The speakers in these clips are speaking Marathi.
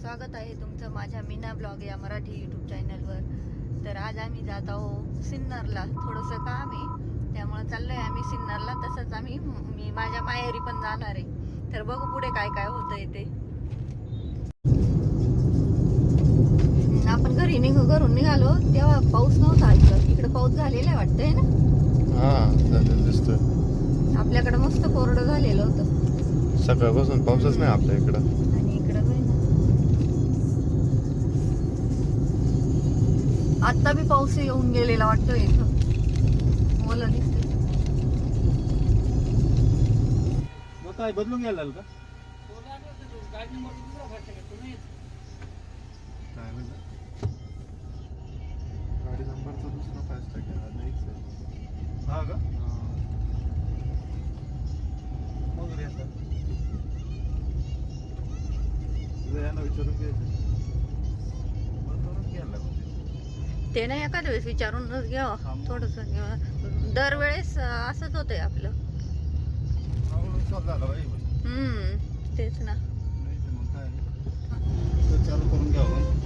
स्वागत आहे तुमचं माझ्या मीना ब्लॉग या मराठी यूट्यूब चॅनलवर तर आज आम्ही जात आहो सिन्नरला. थोडंसं काम आहे त्यामुळं चाललोय आम्ही सिन्नरला. तसंच आम्ही मी माझ्या माहेरी पण जाणार आहे. तर बघू पुढे काय काय होतंय ते. आपण घरी निघ घरून निघालो तेव्हा पाऊस नव्हता इकडं इकडं पाऊस झालेला वाटतंय ना? हा आपल्याकडे मस्त कोरडं झालेलं होतं. सकाळपासून पाऊसच नाही आपल्या इकडं. आता बी पाऊस येऊन गेलेला वाटतोय. इथं मग काय बदलून घ्यायला लागलं का? काय म्हणलं? गाडी नंबरचा दुसरा फास्ट आहे नाहीच आहे. हा का? मग रे आता. तुझं यांना विचारून घ्यायचं ते नाही एखाद्या वेळेस विचारूनच घ्यावं थोडस दरवेळेस अं, असंच होतंय आपलं. हम्म तेच ना. चालू करून घ्यावं.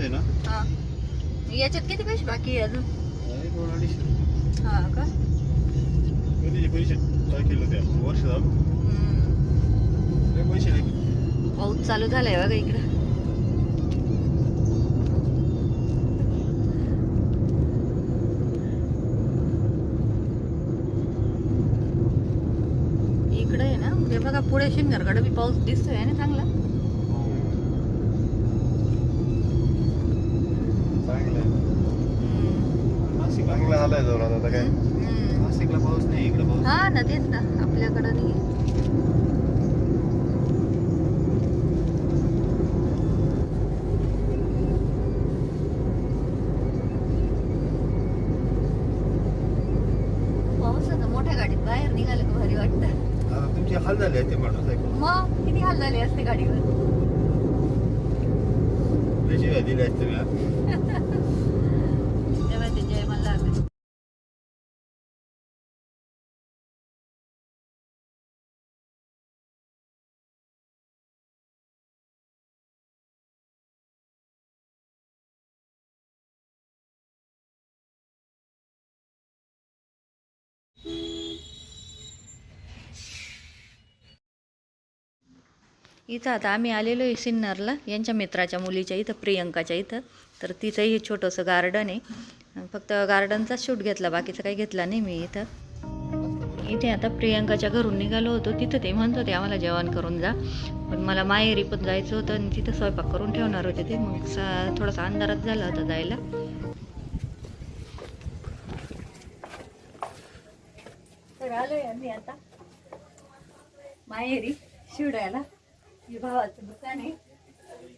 आहे हा. याच्यात किती पैसे बाकी आहे अजून? आहे अडीचशे. हा का? पैसे काय केलं ते? आपण वर्ष झालं. पैसे नाही पाऊस चालू झालाय बघा इकडं. म्हणजे बघा पुढे शिंगरकडे बी पाऊस दिसतोय ना चांगला. नाशिकला आलाय जोरात आता काय. नाशिकला पाऊस नाही इकडे पाऊस. हा ना तेच ना. आपल्याकडं नाही पावसाचं मोठ्या गाडीत बाहेर निघालं का भारी वाटतं. आता तुमची हाल झाले ते मोटरसायकल मग? किती हाल झाले असते गाडीवर? दिली असते मी जय इथं आता आम्ही आलेलो आहे सिन्नरला यांच्या मित्राच्या मुलीच्या इथं प्रियंकाच्या इथं. तर तिचं हे छोटंसं गार्डन आहे. फक्त गार्डनचा शूट घेतला बाकीचं काही घेतला नाही मी इथं. इथे आता प्रियंकाच्या घरून निघालो होतो. तिथं ते म्हणत होते आम्हाला जेवण करून जा. पण मला माहेरी पण जायचं होतं आणि तिथं स्वयंपाक करून ठेवणार होते ते. मग सा थोडासा अंधारात झाला होता जायला. तर आलोय आम्ही आता. माहेरी शिवडायला. ही भावाचं दुकान आहे.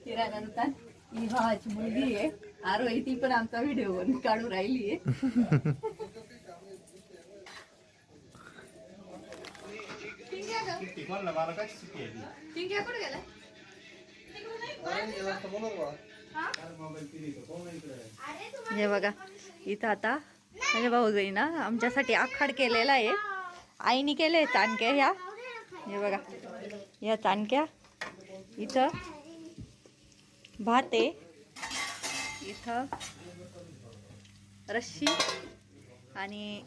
किराणा दुकान. ही भावाची मुलगी आहे. आरोही ती पण आमचा व्हिडिओ काढू राहिली आहे. हे बघा इथं आता माझ्या भाऊ ना आमच्यासाठी आखाड केलेला आहे. आईने केले चाणक्या ह्या. हे बघा या चाणक्या इथं भात आहे. इथं रश्शी आणि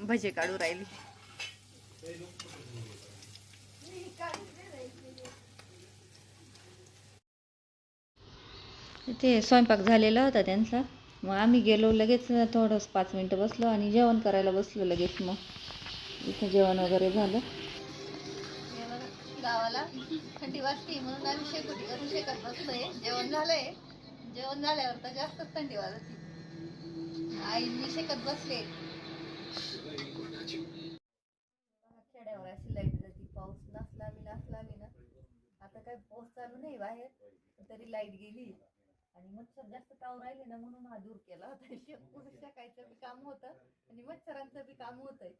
भजे काढू राहिली. ते स्वयंपाक झालेला होता त्यांचा. मग आम्ही गेलो लगेच थोडंच पाच मिनटं बसलो आणि जेवण करायला बसलो लगेच मग. इथं जेवण वगैरे झालं. गावाला थंडी वाजते म्हणून आम्ही शेकोटी करून शेकत बसलोय. जेवण झालंय. जेवण झाल्यावर तर जास्तच थंडी वाजते. आई मी शेकत बसले. खेड्यावर अशी लाइट जाते. पाऊस नसला मी नसला मी ना. आता काय पाऊस चालू नाही बाहेर तरी लाइट गेली. आणि मच्छर जास्त ताव राहिले ना म्हणून हा दूर केला होता. शेकायचं बी काम होतं आणि मच्छरांचं बी काम होतंय.